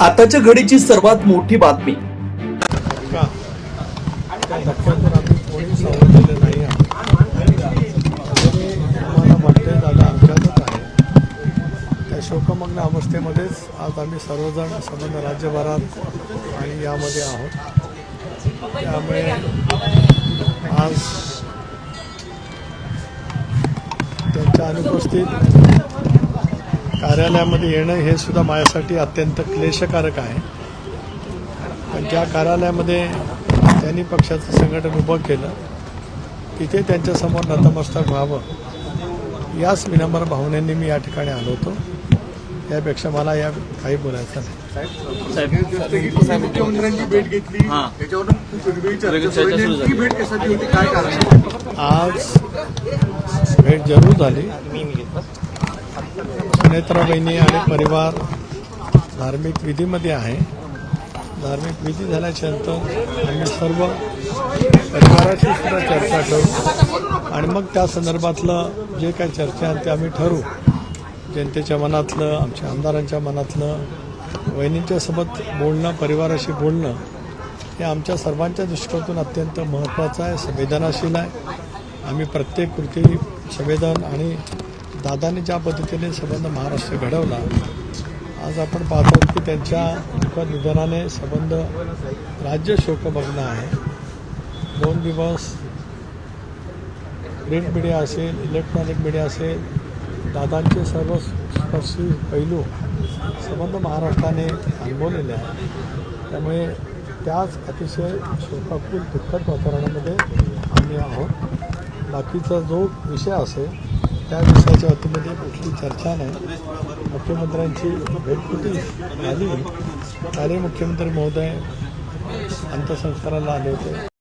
आताच्या घडीची सर्वात मोठी बातमी. का त्या नाही त्या शोकमग्न अवस्थेमध्येच आज आम्ही सर्वजण संबंध राज्यभरात आणि यामध्ये आहोत. त्यामुळे आज त्यांच्या अनुपस्थित कार्यालयामध्ये येणं हे सुद्धा माझ्यासाठी अत्यंत क्लेशकारक आहे. पण ज्या कार्यालयामध्ये त्यांनी पक्षाचं संघटन उभं केलं तिथे त्यांच्यासमोर नतमस्तक व्हावं याच विनम्र भावनेने मी या ठिकाणी आलो होतो. यापेक्षा मला या काही बोलायचं नाही. मुख्यमंत्र्यांची भेट घेतली. त्याच्यावरून आज भेट जरूर झाली. सुनेत्रा बहिणी आणि परिवार धार्मिक विधीमध्ये आहे. धार्मिक विधी झाल्याच्यानंतर आम्ही सर्व परिवाराशी सुद्धा चर्चा करू आणि मग त्या संदर्भातलं जे काही चर्चा आहे ते आम्ही ठरवू जनतेच्या मनातलं आमच्या आमदारांच्या मनातलं वहिनींच्या सोबत बोलणं परिवाराशी बोलणं हे आमच्या सर्वांच्या दृष्टीकोनातून अत्यंत महत्त्वाचं आहे संवेदनाशील आहे. आम्ही प्रत्येक कृती संवेदन आणि दादाने ज्या पद्धतीने संबंध महाराष्ट्र घडवला आज आपण पाहतो की त्यांच्या दुःखद निधनाने संबंध राज्य शोकमग्न आहे. दोन दिवस प्रिंट मीडिया असेल इलेक्ट्रॉनिक मीडिया असेल दादांचे सर्व स्पर्शी पैलू संबंध महाराष्ट्राने अनुभवलेले आहे त्यामुळे त्याच अतिशय शोकाकुल दुःखद वातावरणामध्ये आम्ही आहोत. बाकीचा जो विषय असेल त्या विषयाच्या वतीमध्ये कुठली चर्चा नाही. मुख्यमंत्र्यांची भेट होती आली आले मुख्यमंत्री महोदय अंत्यसंस्काराला आले होते.